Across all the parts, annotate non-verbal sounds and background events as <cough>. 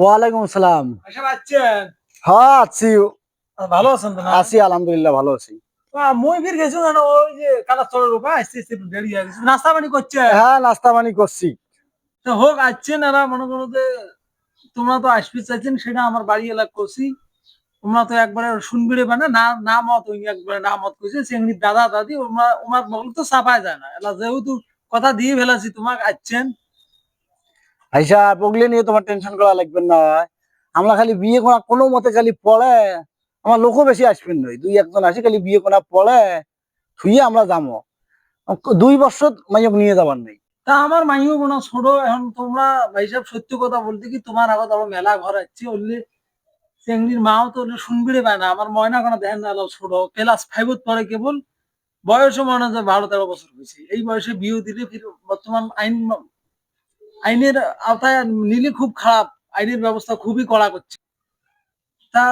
ওয়ালাইকুম আসসালাম। হ্যাঁ আছি। ভালো আছেন আছি আলহামদুলিল্লাহ ভালো আছি। মই ফির গেছো না ওই যে কালা চলের উপর আসতে আসতে দেরি হয়ে গেছে। নাস্তা পানি করছে? হ্যাঁ নাস্তা পানি করছি। তো হোক মনে করো যে তোমরা তো আসবি চাইছেন সেটা আমার বাড়ি এলাকা করছি। তোমরা তো একবারে শুনবি রে মানে না না মত ওই একবারে না মত কইছে। সেঙ্গির দাদা দাদি ওমা ওমার বগল তো চাপায় যায় না। এলা যেহেতু কথা দিয়ে ফেলাছি তোমাকে আসছেন। আইসা ওগুলি নিয়ে তোমার টেনশন করা লাগবে না। আমরা খালি বিয়ে করা কোনো মতে খালি পড়ে। আমার লোকও বেশি আসবেন নই দুই, একজন আসি খালি বিয়ে করা পড়ে। থুয়ে আমরা যাব। দুই বছর মাইক নিয়ে যাবার নেই। তা আমার মাইও কোনো ছোট এখন তোমরা ভাই সাহেব সত্য কথা বলতে কি তোমার আগত আরও মেলা ঘর আছে বললে চেংড়ির মাও তো ওলে শুনবি রে পায় না। আমার ময়না কোনো দেখেন না ছোট ক্লাস ফাইভত পরে কেবল। বয়সও মনে হয় বারো তেরো বছর হয়েছে। এই বয়সে বিয়ে দিলে ফির বর্তমান আইন আইনের আওতায় নিলে খুব খারাপ, আইনের ব্যবস্থা খুবই কড়া করছে। তা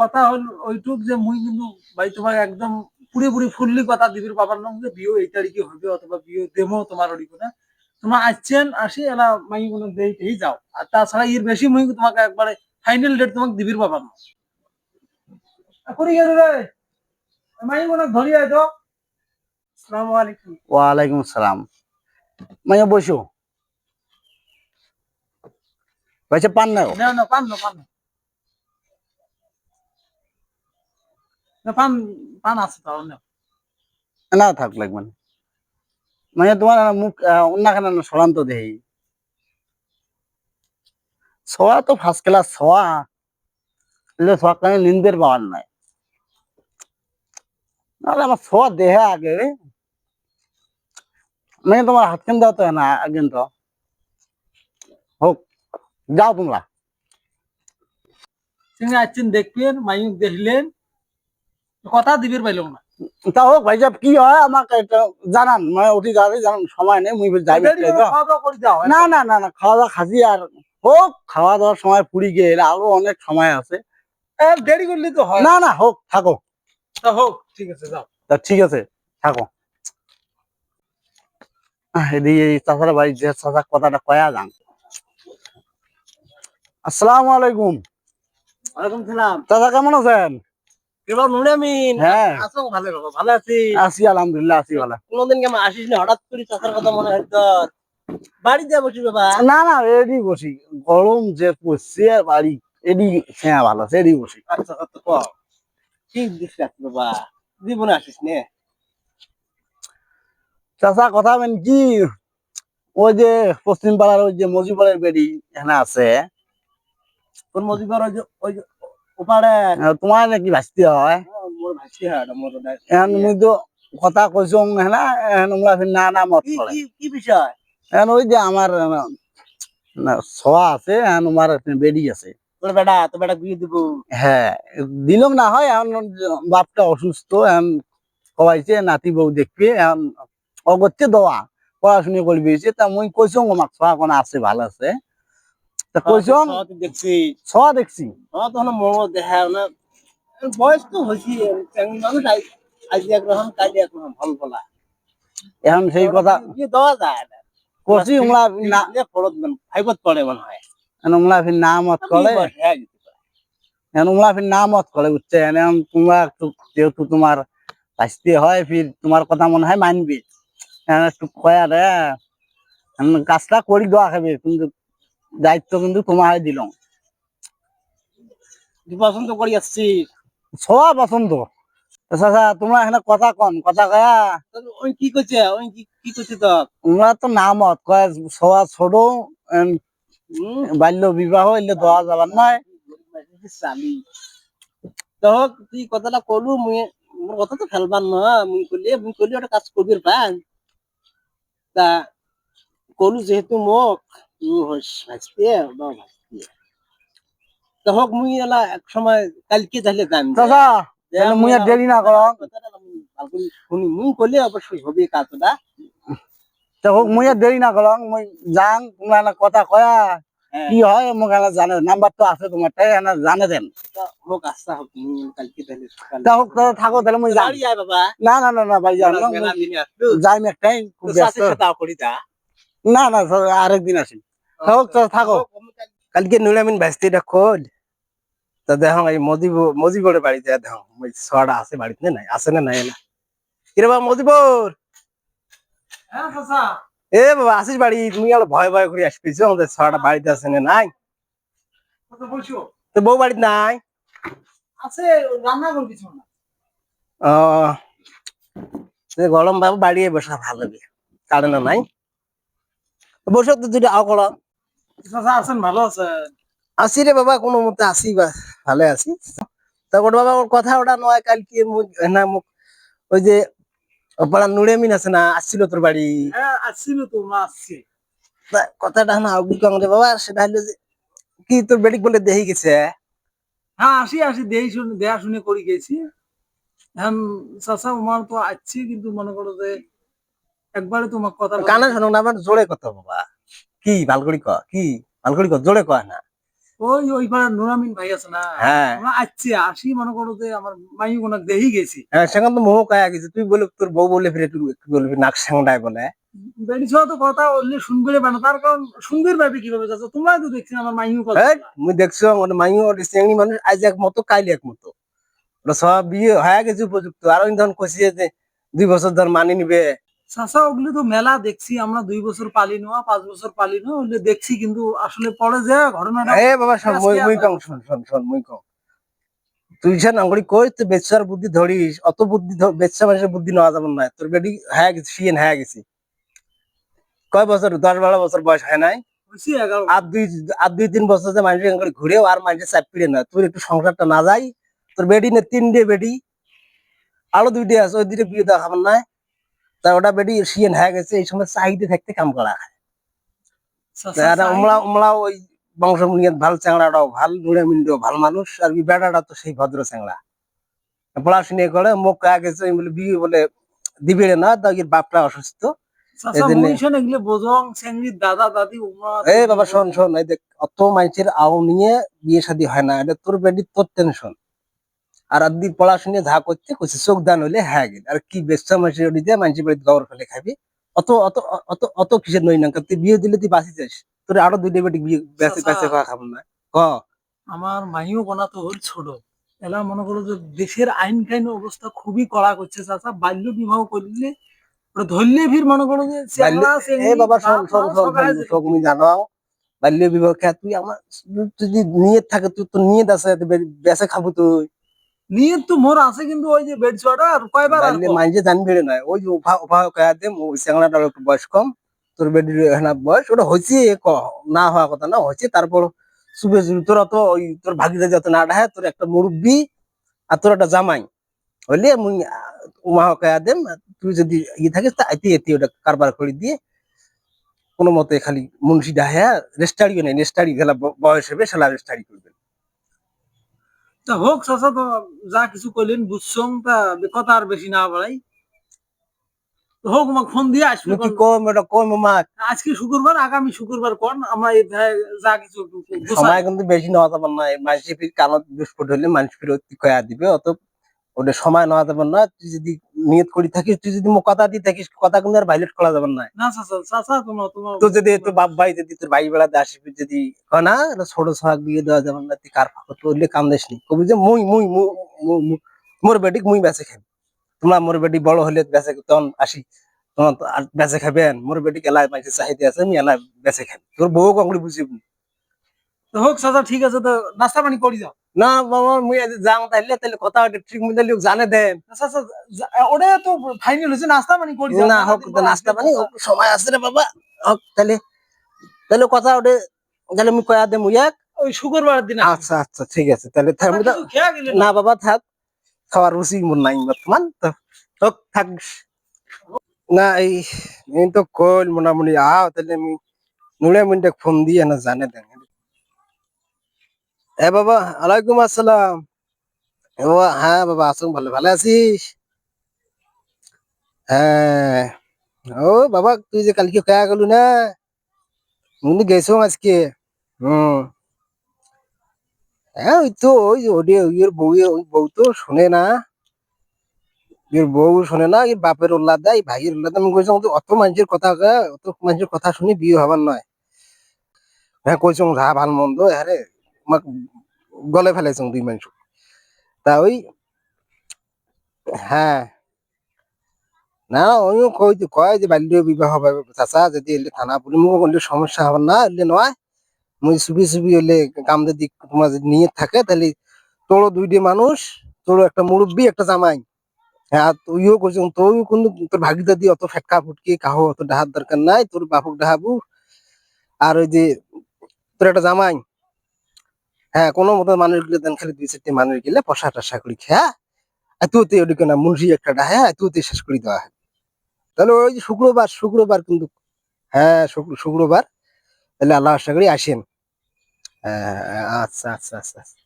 কথা হল ওইটুক যে মুই কিন্তু ভাই তোমার একদম পুরোপুরি ফুললি কথা দিবির বাবার নাম যে বিয়ে এই তারিখে হবে অথবা বিয়ে দেমো তোমার ওরি করে তোমরা আসছেন, আসি, এলা মাই কোনো দেই যাও। আর তাছাড়া এর বেশি মুই তোমাকে একবারে ফাইনাল ডেট তোমাকে দিবির বাবার নাম। করি গেল রে। মাই কোনো ধরি আয় আসসালামু আলাইকুম। ওয়ালাইকুম আসসালাম। মাইয়া বসো। পয়সা পান না না না পান না পান না। না পান পান আছে তো না। না থাক লাগবে না। মানে তোমার মুখ অন্যখানে সরান্ত দেই ছোয়া তো ফার্স্ট ক্লাস কানে নিন্দের পাওয়ার নাই। নাহলে আমার ছোয়া দেহে আগে। রে মানে তোমার হাত কেন দাও তো না একদিন তো। হোক। যাও তোমরা। দেখবেন মাইক দেখলেন কথা দিবির পাইলাম না। তা হোক ভাই সাহেব কি হয় আমাকে জানান মানে অতি তাড়াতাড়ি জানান সময় নেই মুই যাই খাওয়া দাওয়া করে যাও না না না না খাওয়া দাওয়া খাসি আর হোক খাওয়া দাওয়ার সময় পুরি গিয়ে এলে আরও অনেক সময় আছে। এ, দেরি করলে তো হয়। না না হোক থাকো। তা হোক ঠিক আছে যাও। তা ঠিক আছে থাকো। এদিকে বাড়ি যে কথাটা কয়া যান। আসসালামু আলাইকুম। ওয়ালাইকুম সালাম। চাচা কেমন আছেন? এবার নুরে আমিন। হ্যাঁ। আছো ভালো ভালো আছি। আছি আলহামদুলিল্লাহ আছি ভালো। কোনদিন কেমন আসিস না? হঠাৎ করে চাচার কথা মনে হয় তো বাড়ি যা বসি বাবা। না না এডি বসি। গরম যে পড়ছে আর বাড়ি এডি হ্যাঁ ভালো আছে এডি বসি। আচ্ছা আচ্ছা ক? কি দিস বাবা? জীবনে আসিস নে। চাচা কথা মানে কি? ওই যে পশ্চিম পাড়ার ওই যে মজিবরের বেড়ি এখানে আছে। তোর মজিবার ওই যে ওই ওপারে তোমার নাকি ভাসতে হয়। মোর হ্যাঁ মোর এখন মুই তো কথা কইছো এখন না না মত কি বিষয়? এখন ওই যে আমার ছোয়া আছে এখন আমার বেডি আছে। তোর বেটা তোর বেটা বিয়ে দিব। হ্যাঁ দিলম না হয় এখন বাপটা অসুস্থ এখন কবাইছে নাতি বউ দেখবে এখন অগত্যে দেওয়া পড়াশুনি করবি তা মুই কইছো আমার ছোয়া কোন আছে ভালো আছে। তা কইছো? তুই দেখছি। দেখছি। হ্যাঁ তখন দেখা না। বয়স তো হয়েছি মানুষ আই- আজ একরকম কাল একরকম ভালো বলা। এখন সেই কথা বিয়ে দেওয়া যায় না? করছি উমলা না পড়ত ফাইভত পড়ে মনে হয়। উমলা ফির না মত করে কি বয়স হয়ে গেছে? এখন উমলা ফির না মত করে বুঝছে? এখন তোমরা একটু যেহেতু তোমার শাস্তি হয় ফির তোমার কথা মনে হয় মানবি। একটু কয়া রে কাজটা করি দেওয়া খাবে। কিন্তু দায়িত্ব কিন্তু তোমার দিলাম। তুই পছন্দ করি আসছি? সবা পছন্দ। তোমরা এখানে কথা কন কথা কয়া। ওই কি করছে? ওই কি কি করছে তো তোমরা তো না মত কয় সবা ছোট বাল্য বিবাহ এলে দেওয়া যাবার নয়। স্বামী। তো হোক তুই কথাটা কলু মুই মোর কথা তো ফেলবার না মুই কইলে মুই কইলে ওটা কাজ করবি পান তা কলু যেহেতু মোক। বা তো হোক মুই এলা এক সময় কালকে তাহলে যান চাচা তাহলে মুই আর দেরি না করো। শুনি। মুই কইলে অবশ্যই হবে কাজটা। তো হোক মুই আর দেরি না করং মুই যাং তোমরা এনে কথা কয়া। হ্যাঁ। কি হয় মোক এনে জানে নাম্বার তো আছে তোমার তাই এনে জানে দেন। হোক আচ্ছা হোক কালকে তাহলে তা হোক তাহলে থাকো তাহলে মুই যাই বাবা। না না না না ভাই যাই একটাই খুব তো ব্যস্ত। না না আরেকদিন আসি থাকো। কালকে নুরামিন ভাইস্তি এটা খোল। তা দেখো এই মজিব মজিবরের বাড়িতে দেখো সোয়াটা আছে বাড়িতে নাই আছে না নাই না কিরে বাবা মজিবর? হ্যাঁ এ বাবা আসিস বাড়ি তুমি আর ভয় ভয় করে আসবিছো আমাদের সোয়াটা বাড়িতে আছে না নাই? তো বউ বাড়িতে নাই? আছে রান্না কর কিছু না। ও গরম বাবু বাড়ি বসা ভালো কারণ নাই? বসে তো দুটো আও করো আছেন ভালো আছেন? আসি রে বাবা কোনো মতে আসি বা ভালো আছি। তা ওর বাবা ওর কথা ওটা নয় কালকে না মুখ ওই যে পাড়া নুড়েমিন আছে না আসছিল তোর বাড়ি। হ্যাঁ আসছিল তো মা আসছে। কথাটা না আউগি কম রে বাবা সেটা হলো যে কি তোর বেডিক বলে দেহি গেছে? হ্যাঁ আসি আসি দেই শুনে দেয়া শুনে করি গেছি। এখন চাচা আমার তো আসছি কিন্তু মনে করো যে একবারে তোমার কথা কানে শোনো না আমার জোরে কথা বাবা। কি ভালো করি ক কি ক জোরে কয় না। ওই ওই পাড়ার নুরামিন ভাই আছে না? হ্যাঁ। আমরা আসছি আসি মনে করো যে আমার কোন দেহি গেছি। হ্যাঁ সেখান তো মোহ কায়া গেছে তুই বলে তোর বউ বলে ফিরে তুই নাক সাংডায় বলে। বেড়ি ছ তো কথা বললে শুনবে না। তার কারণ শুনবে পারবে কীভাবে চাচা তোমরা তো দেখছি আমার মাইও কথা। এই, দেখছ আমার মাইও ওর চেংড়ি মানুষ আজ এক মতো কাইলে এক মতো। ওরা সব বিয়ে হয়ে গেছে উপযুক্ত। আরও দুই বছর ধর মানি নিবে। চাচা ওগুলো তো মেলা দেখছি আমরা দুই বছর পালি নেওয়া পাঁচ বছর পালি ওগুলো দেখছি কিন্তু আসলে পরে যে ঘটনাটা এ বাবা শোন আজকে মুই মুই আবার- কম শোন শোন শোন মুই কম। তুই কই তুই বেচার বুদ্ধি ধরিস অত বুদ্ধি বেচা মানুষের বুদ্ধি নেওয়া যাবে না। তোর বেডি হয়ে গেছে সিএন হয়ে গেছে। কয় বছর? দশ বারো বছর বয়স হয় নাই? আর দুই আর দুই তিন বছর যে মানুষের ঘুরেও আর মানুষের চাপ পিড়ে না। তোর একটু সংসারটা না যাই তোর বেডি নে তিনটে বেডি আরও দুইটে আছে ওই দুইটা বিয়ে দেওয়া খাবার নাই তা ওটা বেডি সিএন হয়ে গেছে এই সময় চাহিদা থাকতে কাম করা। আর ওই বংশ ভালো চ্যাংড়াটাও ভালো ভালো মানুষ আর বেটাটা তো সেই ভদ্র চ্যাংড়া। পড়াশুনে করে মুখ বলে বিয়ে বলে দিবে না তা বাপটা অসুস্থ। এই বাবা শোন শোন এই দেখ অত মানুষের আও নিয়ে বিয়ে শাদী হয় না এটা তোর বেডি তোর টেনশন আর আদি পড়াশুনে যা করতে কইছে চোখ দান হইলে হ্যাঁ গেল। আর কি বেচা ওটি দিয়ে মানুষের বাড়িতে গবর ফেলে খাবি? অত অত অত অত কিসের নই না তুই বিয়ে দিলে তুই বাঁচি যাস। তোর আরও দুই বেটি বিয়ে বেঁচে বেঁচে খাওয়া খাব না। ক? আমার মাইও হল ছোট। এলা মনে করো যে দেশের আইন কাইন অবস্থা খুবই কড়া করছে চাচা। বাল্য বিবাহ করলে ধরলে ফির মনে করো যে বাবা তুমি জানো বাল্য বিবাহ খেয়া তুই আমার যদি নিয়ত থাকে তুই তো নিয়ত আছে বেঁচে খাব তুই। নিয়ত তো মোর আছে, কিন্তু ওই যে বেড ছোয়াটা আর কয়বার নয়। ওই যে কয়া দে একটু বয়স কম, তোর বেডির না বয়স, ওটা না কথা না তারপর শুভে তোর ওই তোর ভাগিতে যত তোর একটা মুরব্বি আর তোর একটা জামাই। হইলে মুই, উমা কয়া দেম, তুই যদি ইয়ে থাকিস, তা এটি এটি ওটা কারবার করে দিয়ে, কোনো মতে খালি মুন্সি ডাহে রেস্টারিও নেই, রেস্টারি গেলা বয়স হবে সেলা রেস্টারি করবে। তা হোক চাচা তো যা কিছু কইলেন বুঝছং তা কথা আর বেশি না বাড়াই হোক আমাকে ফোন দিয়ে আসবে কি কম এটা কম মা আজকে শুক্রবার আগামী শুক্রবার কোন? আমরা এই যা কিছু সময় কিন্তু বেশি নেওয়া যাবে না। মানুষের ফির কানত বিস্ফোট হলে মানুষ ফির অতি কয়া দিবে অত ওটা সময় নেওয়া যাবে না। যদি নিয়ত করি থাকিস তুই যদি কথা দিয়ে থাকিস কথা কিন্তু আর ভাইলেট করা যাবে না। তো যদি তোর বাপ ভাই যদি তোর ভাই বেড়াতে আসবি যদি না ছোট সোহাগ বিয়ে দেওয়া যাবে না তুই কার ফাঁকত করলে কান্দিস নি। কবি যে মুই মুই মোর বেটিক মুই বেঁচে খাবি তোমরা মোর বেটি বড় হলে বেঁচে তখন আসি। তোমার আর বেঁচে খাবেন মোর বেটিক এলাই মাইছে চাহিদা আছে আমি এলাই বেঁচে খাবি তোর বউ কংড়ি বুঝিবি তো হোক চাচা ঠিক আছে তো নাস্তা পানি করি যাও। না বাবা মুই আজ যাম তাইলে তাহলে কথা ওটা ঠিক মতো লোক জানে দেন চাচা যা- ওটা তো ফাইনাল নাস্তা পানি করি না হোক নাস্তা পানি সময় আছে রে বাবা। হোক তাহলে কথা ওটা তাহলে আমি কয়া দে মুই এক ওই শুক্রবারের দিন। আচ্ছা আচ্ছা ঠিক আছে তাহলে না? বাবা থাক। খাওয়ার রুচি মোর নাই বর্তমান তো। হোক থাক। না এই এই তো কইল মোটামুটি আও তাহলে আমি নুড়ে মিনটে ফোন দিয়ে না জানে দেন এ বাবা, আলাইকুম আসসালাম। এ বাবা হ্যাঁ বাবা আসুন ভালো ভালো আছিস? হ্যাঁ। ও বাবা, তুই যে কালকে খায়া গেলু না? আজকে? হ্যাঁ ওই তো, ওই ওই বউ বউ তো শোনে না। এর বউ শোনে না এর বাপের উল্লাদ দেয় ভাইয়ের উল্লাদ আমি কইছিলাম তো অত মানুষের কথা অত মানুষের কথা শুনে বিয়ে হবার নয়। হ্যাঁ কইছং যা ভালো মন্দ আমাক গলে ফেলাইছং দুই মানুষ তা ওই হ্যাঁ। না ওইও কই কয় যে বাল্য বিবাহ হবে, চাচা, যদি এলে থানা পুলিশ মোক করলে সমস্যা হবে না, এলে নয়। মুই সুবি সুবি হইলে কাম যদি তোমার যদি নিয়ে থাকে, তাহলে তোরও দুইটি মানুষ তোর একটা মুরব্বী, একটা জামাই। হ্যাঁ তুইও কইছ তুই কিন্তু তোর ভাগিদার দিয়ে অত ফেটকা ফুটকি, কাহো অত ডাহার দরকার নাই, তোর বাপক ডাহাবু। আর ওই যে, তোর একটা জামাই হ্যাঁ কোনো মতো মানুষগুলো দেন খালি দুই চারটে মানুষ গেলে পশা টসা করি খেয়া আর তুই ওদিকে না মুন্সি একটা ডাহা তুই শেষ করে দেওয়া। হয় তাহলে ওই যে শুক্রবার শুক্রবার কিন্তু হ্যাঁ শুক্র- শুক্রবার তাহলে আল্লাহ আশা করি আসেন। হ্যাঁ হ্যাঁ, আচ্ছা আচ্ছা আচ্ছা আচ্ছা।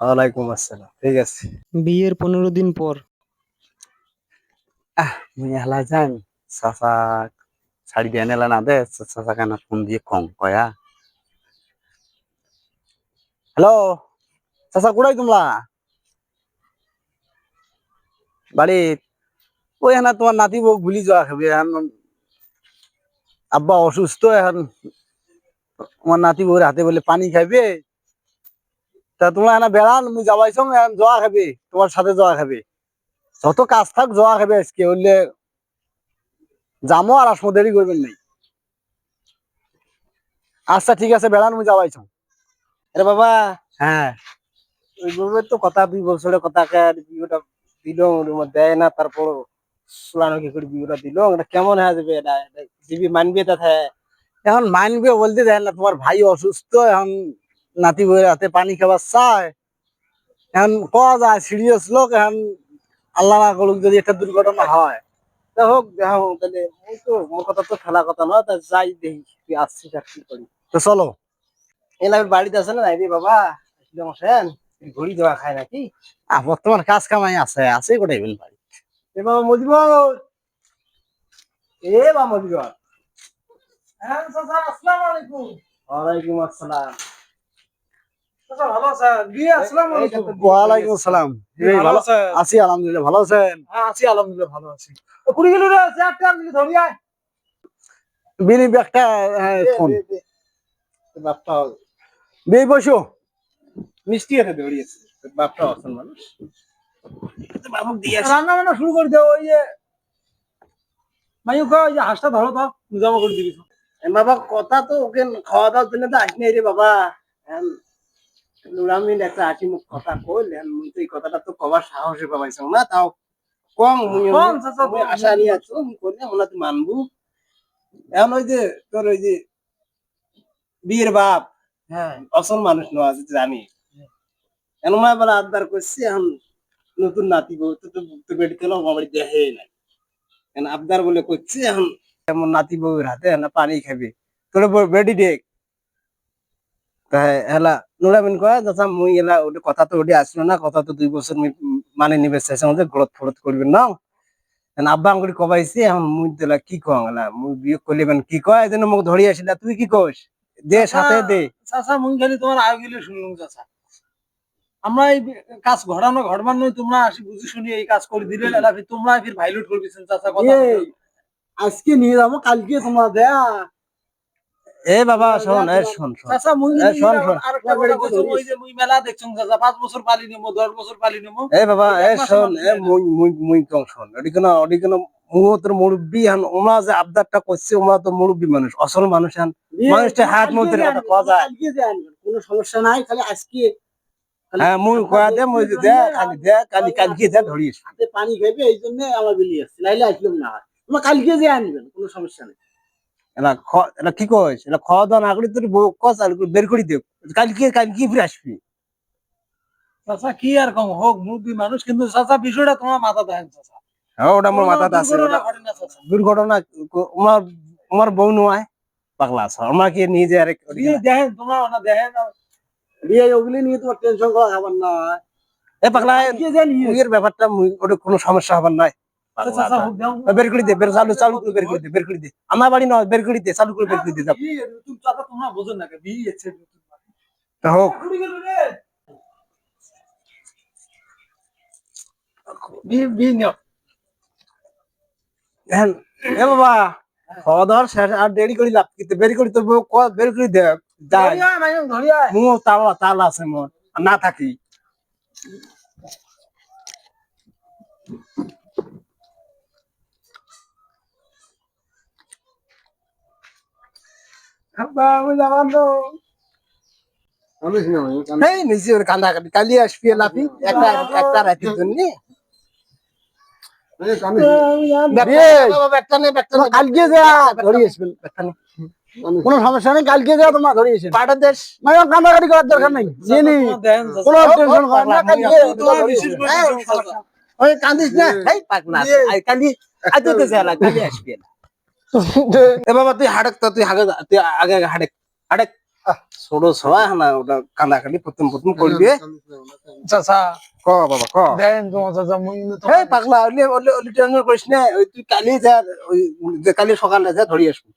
ওয়ালাইকুম আসসালাম ঠিক আছে। বিয়ের পনেরো দিন পর। হেলা যান চাচা শাড়ি দিয়ে নেলা না দে চাচা কেন ফোন দিয়ে কম কয়া। হ্যালো, চাচা কোথায় তোমরা? বাড়ি ওই না তোমার নাতি বউ ভুলি যাওয়া খাবি আব্বা অসুস্থ, এখন তোমার নাতি বউর হাতে বলে পানি খাইবে। তা তোমরা এখানে বেড়ান মুই যাবাই এখন জোয়া খাবে তোমার সাথে জোয়া খাবে যত কাজ থাক জোয়া খাবে আজকে হইলে যামো আর আসব দেরি করবেন নাই। আচ্ছা ঠিক আছে বেড়ান মুই যাবাই সঙ্গ আরে বাবা। হ্যাঁ। ওইভাবে তো কথা দুই বছরের কথা বিয়েটা দিল দেয় না তারপর সুলানো কি করে বিয়েটা দিল এটা কেমন হয়ে যাবে এটা? দিবি মানবি তা থাকে এখন মানবে বলতে দেয় না তোমার ভাই অসুস্থ এখন নাতি বউয়ের হাতে পানি খাবার চায়। এখন কওয়া যায় সিরিয়াস লোক এখন আল্লাহ না করুক যদি একটা দুর্ঘটনা হয়। তা হোক দেখা হোক তাহলে ওই তো মোর কথা তো ফেলা কথা নয় তা যাই দেখি আসছি আর কি করি। তো চলো। এলাকার বাড়িতে আছে না? রে বাবা আসলে মশান ঘড়ি দেওয়া খায় নাকি? আহ, বর্তমান কাজ কামাই আছে আছে কোটাই বেল ভাই এ বাবা মজিবর। এ বাবা মজিবর। হ্যাঁ আসসালামু আলাইকুম। ওয়ালাইকুম আসসালাম। আছি আলহামদুলিল্লাহ ভালো আছেন? হ্যাঁ আছি আলহামদুলিল্লাহ ভালো আছি। তো কুড়ি গেল রে চেয়ারটা ধরি আয়। বিনি ব্যাগটা হ্যাঁ, ফোন। বিয়ে বসো। মিষ্টি আছে দৌড়িয়েছে বাপটা মানুষ। তোর দিয়ে রান্না বান্না শুরু করে দেও ওই যে মাইও কয় ওই যে হাঁসটা ধরো তো জমা করে দিবি। বাবা কথা তো ওকে খাওয়া দাওয়ার জন্য তো আসি রে বাবা। লুড়ামিন একটা হাসি মুখ কথা কইল মুই তো এই কথাটা তো কবার সাহসে পাবাইছ না তাও কম মুই। আশা নিয়ে আছো মুই করলে আমরা তুই মানবো। এখন ওই যে তোর ওই যে বিয়ের বাপ অসল মানুষ নয় আছে জানি। এখন মা বলে আবদার করছি এখন নতুন নাতি বউ তো তো তো বেটি তেল আমার দেখে নাই। এখন আবদার বলে করছি এখন এমন নাতি বউয়ের হাতে না পানি খাবে। তোর বেটি দেখ। তাই হেলা নুরামিন কয় দাদা মুই এলা ওটা কথা তো ওটি আসলো না কথা তো দুই বছর মানে নিবে চাইছে আমাদের গলত ফলত করবেন না। আব্বা আঙ্গুলি কবাইছি এখন মুই দিলা কি কং এলা মুই বিয়ে করলে মানে কি কয় জন্য মোক ধরি আসিলা তুই কি কস দে সাথে দে। চাচা মুই খালি তোমার আয় গেলে শুনলাম চাচা। আমরা এই কাজ ঘটানো ঘটবার নয় তোমরা আসি বুঝি শুনি এই কাজ করে দিলে তোমরা ফির ভাইলুট করবিছেন চাচা কথা আজকে নিয়ে যাব কালকে তোমরা দেয়া এ বাবা শোন এ শোন শোন। চাচা মুই শোন, শোন। ওই যে মুই মেলা দেখছং চাচা পাঁচ বছর পালি নেব দশ বছর পালি নেব এ বাবা এ শোন এ। মুই মুই মুই কম শোন। ওটি কেন ওটি কেন মুহূর্তের মুরব্বী হান যে আবদারটা করছে ওমা তো মুরব্বী মানুষ আসল মানুষ হান। মানুষটা হাত মধ্যে কথা কওয়া যায়। কোনো সমস্যা নাই খালি আজকে হ্যাঁ মুই কয়া দে মুই দে খালি দে খালি কালকে দে ধরিস। হাতে পানি খাইবে এই জন্য আমার বেরিয়ে আসছে নাইলে আসলাম না তোমরা কালকে যে আনবেন কোনো সমস্যা নেই। এলা খ- এলা কি কইস? এলা খাওয়া দাওয়া না করি তোর বউ কস আর বের করে দে। কালকে কালকে ফিরে আসবি। চাচা কি আর কম? হোক মুরব্বী মানুষ কিন্তু চাচা বিষয়টা তোমার মাথা দেখেন চাচা। হ্যাঁ ওটা আমার মাথাতে আছে। দুর্ঘটনা ক- আমার আমার বউ নয় পাগলা আছে। আমাকে নিয়ে যায় আরেক বিয়ে দেখেন তোমরা ওনা দেখেন। বিয়ে ওগুলি নিয়ে তোমার টেনশন করা খাবার না এ পাগলা কালকে যে বিয়ের ব্যাপারটা ওটা কোনো সমস্যা হবার নাই। হোক দাও বের করে দে বের চালু চালু করে বের করে দে বের করে দে। আমার বাড়ি নয় বের করে দে চালু করে বের করে দে তোমরা না বিয়ে হোক। বিয়ে বিয়ে নিও। এখন, এ বাবা খাওয়া দাওয়ার শেষ আর দেরি করি লাভ কিন্তু বের করি তোর বউ ক- দে যাই। ধরি আয়, মাইয়াং ধরি আয়। মু তাল তাল আছে মোর না থাকি। কান্দা কাটি কালি আসবি লাফি একটা একটা রাতের জন্য একটা নেই একটা তোমার কালকে যা কোনো। সমস্যা নেই কালকে যা তোমার ধরি আসেন দেশ। মানে কান্দাকাটি করার দরকার নেই জেনি কোনো টেনশন না কালকে তোমার বিশেষ করে ওই কান্দিস না। এই পাগলা আই কালি আজ তো আসবি। না <laughs> এ বাবা তুই হাড়ক তুই আগে তুই আগে আগে হাড়ক হাড়ক ছোড়ো সবাই না ওটা কান্দা কালি প্রথম প্রথম করবি চাচা ক বাবা ক। দেখেন তোমার চাচা মুই কিন্তু এই পাগলা ওলি ওলি ওলি টেনশন করিস না? ওই তুই কালি যা ওই কালি সকালে যা ধরি আসবি